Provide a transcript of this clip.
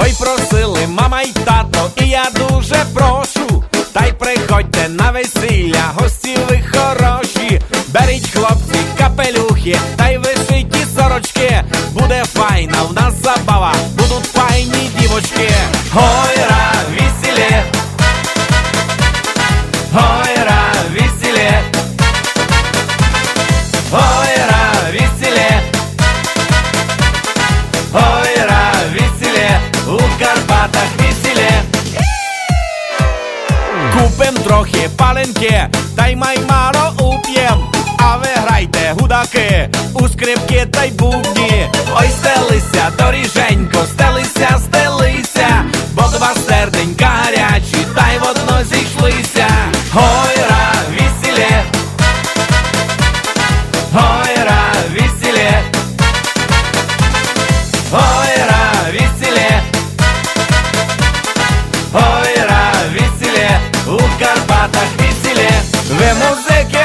Ой, просили мама й тато, і я дуже прошу. Та й приходьте на весілля, гості ви хороші. Беріть хлопці, капелюхи, та й вишиті сорочки. Буде файна в нас забава, будуть файні дівочки. Гойра, Карпатах весілє. Купим трохи паленки, та й маймаро уп'єм. А ви грайте гудаки, у скрипки та й бубні. Ой, дівчатах веселе, ви музики.